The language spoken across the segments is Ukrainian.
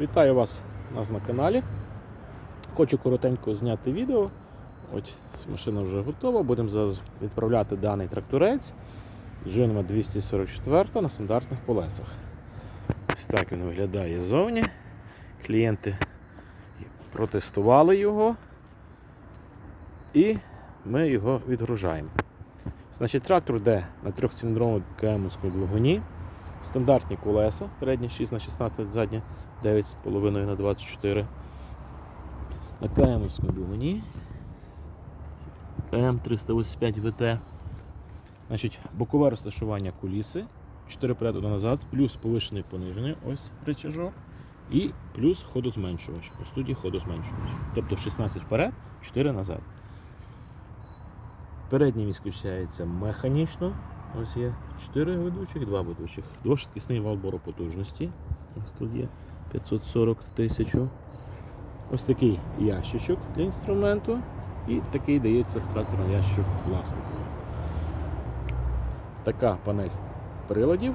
Вітаю вас нас на каналі. Хочу коротенько зняти відео. Ось машина вже готова. Будемо зараз відправляти даний тракторець Джинма 244 на стандартних колесах. Ось так він виглядає ззовні. Клієнти протестували його і ми його відгружаємо. Значить, трактор йде на трьохциліндровому кемовському двигуні. Стандартні колеса, передні 6 на 16 задні 9,5 на 24 на КМовському двигуні КМ385 ВТ. Значить, бокове розташування куліси, 4 вперед, 1 назад, плюс повишений понижений, ось рычажок, і плюс ходозменшувач. Ось тут є ходозменшувач. Тобто 16 вперед, 4 назад. Передній він включається механічно. Ось є 4 ведучих, 2 ведучих. Двошвидкісний вал бору потужності. Ось тут є 540 тисяч. Ось такий ящичок для інструменту. І такий дається з трактором ящик пластиковий. Така панель приладів.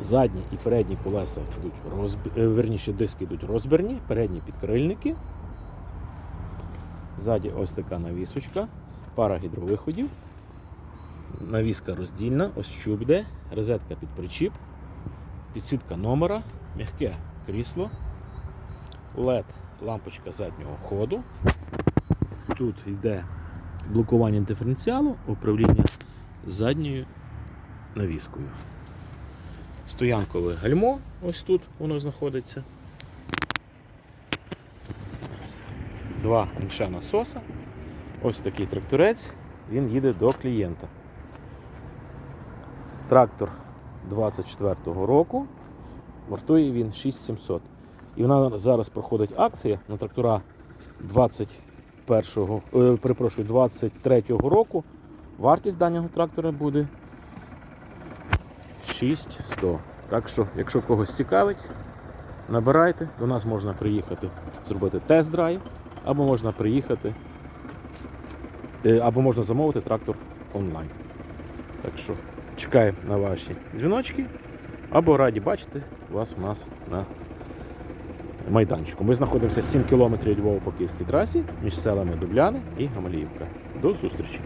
Задні і передні колеса йдуть розб... е, верніше диски йдуть розбірні, передні підкрильники. Ззаді ось така навісочка, пара гідровиходів. Навіска роздільна, ось щуп йде, розетка під причіп, підсвітка номера, м'яке крісло, LED лампочка заднього ходу. Тут йде блокування диференціалу, управління задньою навіскою. Стоянкове гальмо, ось тут воно знаходиться. Два інша насоса. Ось такий тракторець, він їде до клієнта. Трактор 24-го року. Вартує він 6700. І вона зараз проходить акція на трактора 21-го, е, перепрошую, 23-го року. Вартість даного трактора буде 6100. Так що, якщо когось цікавить, набирайте, до нас можна приїхати зробити тест-драйв, або можна приїхати, е, або можна замовити трактор онлайн. Так що чекаємо на ваші дзвіночки, або раді бачити вас у нас на майданчику. Ми знаходимося 7 км від Львова по Київській трасі між селами Дубляни і Гамаліївка. До зустрічі!